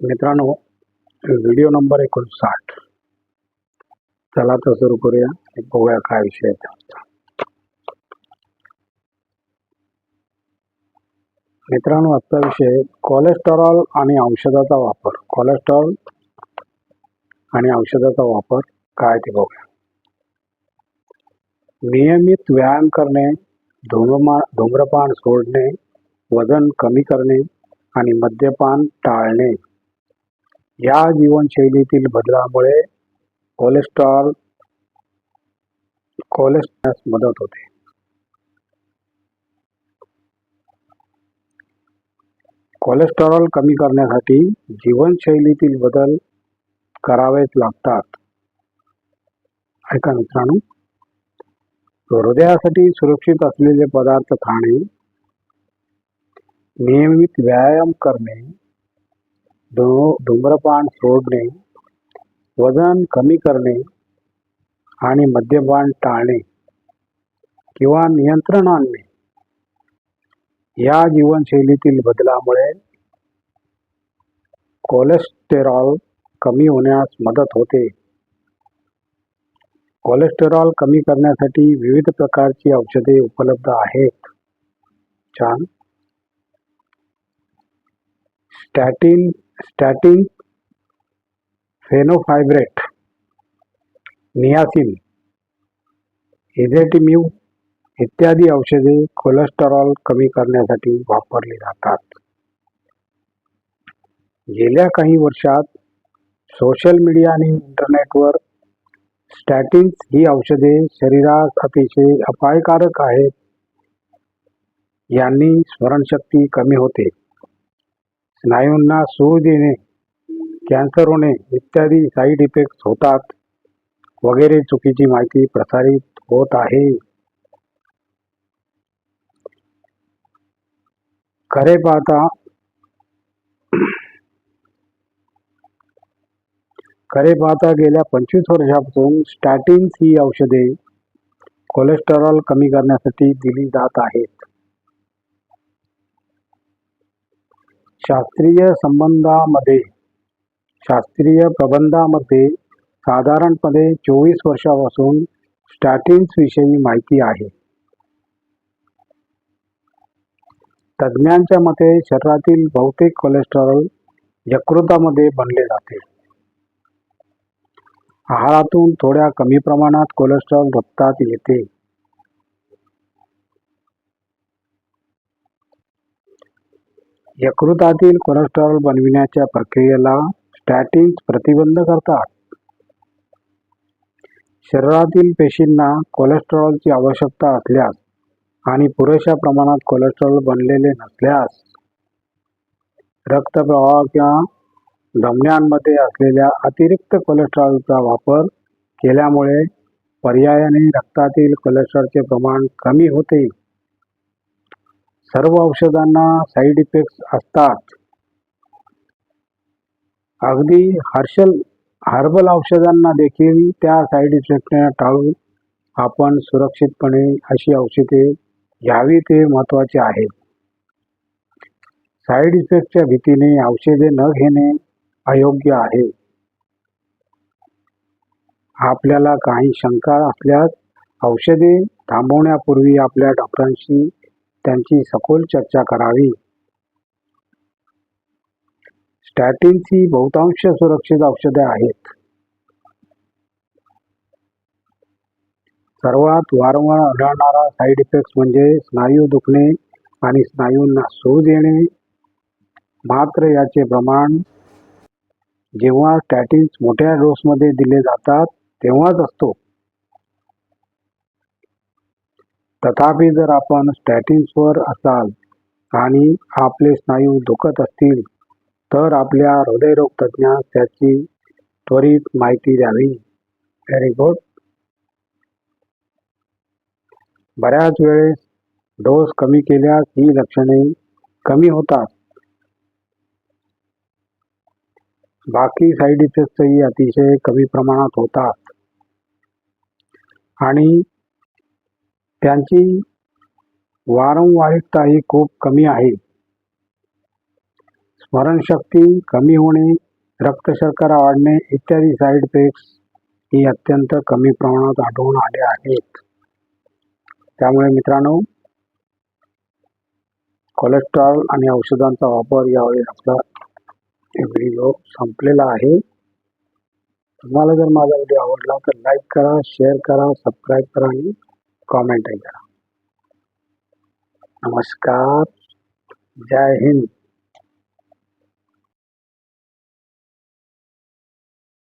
मित्रांनो video number एकोणसाठ. चला तर सुरू करूया. बघूया काय विषय मित्रांनो आजचा विषय कोलेस्टेरॉल आणि औषधाचा वापर. कोलेस्ट्रॉल आणि औषधाचा वापर काय ते बघूया. नियमित व्यायाम करणे धूम्रमा धूम्रपान सोडणे वजन कमी करणे आणि मद्यपान टाळणे. या जीवनशैलीतील बदलामुळे कोलेस्ट्रॉल कोलेस्ट्रॉल मदत होते. कोलेस्टेरॉल कमी करण्यासाठी जीवनशैलीतील बदल करावेच लागतात. ऐका मित्रांनो हृदयासाठी सुरक्षित असलेले पदार्थ खाणे नियमित व्यायाम करणे धू धूम्रपान सोडणे वजन कमी करणे आणि मद्यपान टाळणे किंवा नियंत्रण आणणे. या जीवनशैलीतील बदलामुळे कोलेस्टेरॉल कमी होण्यास मदत होते. कोलेस्टेरॉल कमी करण्यासाठी विविध प्रकारची औषधे उपलब्ध आहेत. छान. स्टॅटिन स्टॅटिन फेनोफायब्रेट नियासिन इझेटिम्यू इत्यादी औषधे कोलेस्टेरॉल कमी करण्यासाठी वापरली जातात. गेल्या काही वर्षात सोशल मीडिया आणि इंटरनेटवर स्टॅटिन्स ही औषधे शरीरास अतिशय अपायकारक आहेत. यांनी स्मरणशक्ती कमी होते. स्नायूंना सूज येणे कॅन्सर होणे इत्यादी साईड इफेक्ट्स होतात. वगैरे चुकीची माहिती प्रसारित होत आहे. खरे पाहता खरे पाहता गेल्या पंचवीस वर्षापासून स्टॅटिन्स ही औषधे कोलेस्टेरॉल कमी करण्यासाठी दिली जात आहेत. शास्त्रीय संबंधामध्ये शास्त्रीय प्रबंधामध्ये साधारणपणे चोवीस वर्षापासून स्टॅटिन्स विषयी माहिती आहे. तज्ज्ञांच्या मते शरीरातील बहुतेक कोलेस्ट्रॉल यकृतामध्ये बनले जाते. आहारातून थोड्या कमी प्रमाणात कोलेस्ट्रॉल रक्तात येते. यकृतातील कोलेस्ट्रॉल बनविण्याच्या प्रक्रियेला स्टॅटिन्स प्रतिबंध करतात. शरीरातील पेशींना कोलेस्ट्रॉलची आवश्यकता असल्यास आणि पुरेशा प्रमाणात कोलेस्ट्रॉल बनलेले नसल्यास रक्तप्रवाह किंवा धमन्यांमध्ये असलेल्या अतिरिक्त कोलेस्ट्रॉलचा वापर केल्यामुळे पर्यायाने रक्तातील कोलेस्ट्रॉलचे प्रमाण कमी होते. सर्व औषधांना साईड इफेक्ट्स असतात. अगदी हर्षल हर्बल औषधांना देखील त्या साईड इफेक्टने टाळून आपण सुरक्षितपणे अशी औषधे घ्यावी ते महत्त्वाचे आहे. साईड इफेक्टच्या भीतीने औषधे न घेणे अयोग्य आहे. आपल्याला काही शंका असल्यास औषधे थांबवण्यापूर्वी आपल्या डॉक्टरांशी त्यांची सखोल चर्चा करावी. स्टॅटिन्स ही बहुतांश सुरक्षित औषधे आहेत. सर्वात वारंवार आढळणारा साईड इफेक्ट म्हणजे स्नायू दुखणे आणि स्नायूंना सूज येणे. मात्र याचे प्रमाण जेव्हा स्टॅटिन्स मोठ्या डोसमध्ये दिले जातात तेव्हाच असतो. तथापि जर आपण स्टॅटिन्सवर असाल आणि आपले स्नायू दुखत असतील तर आपल्या हृदयरोग तज्ज्ञास त्याची त्वरित माहिती द्यावी. व्हेरी गुड बऱ्याच वेळेस डोस कमी केल्यास ही लक्षणे कमी होतात. बाकी साईड इफेक्टही अतिशय कमी प्रमाणात होतात. आणि त्यांची वारंवारिकता ही खूप कमी आहे. स्मरणशक्ती कमी होणे रक्तशर्करा वाढणे इत्यादी साईड इफेक्ट्स ही अत्यंत कमी प्रमाणात आढळून आले आहेत. त्यामुळे मित्रांनो कोलेस्ट्रॉल आणि औषधांचा वापर यावेळी आपला व्हिडिओ संपलेला आहे. तुम्हाला जर माझा व्हिडिओ आवडला तर लाईक करा शेअर करा सबस्क्राईब करा आणि कॉमेंटही करा नमस्कार. जय हिंद.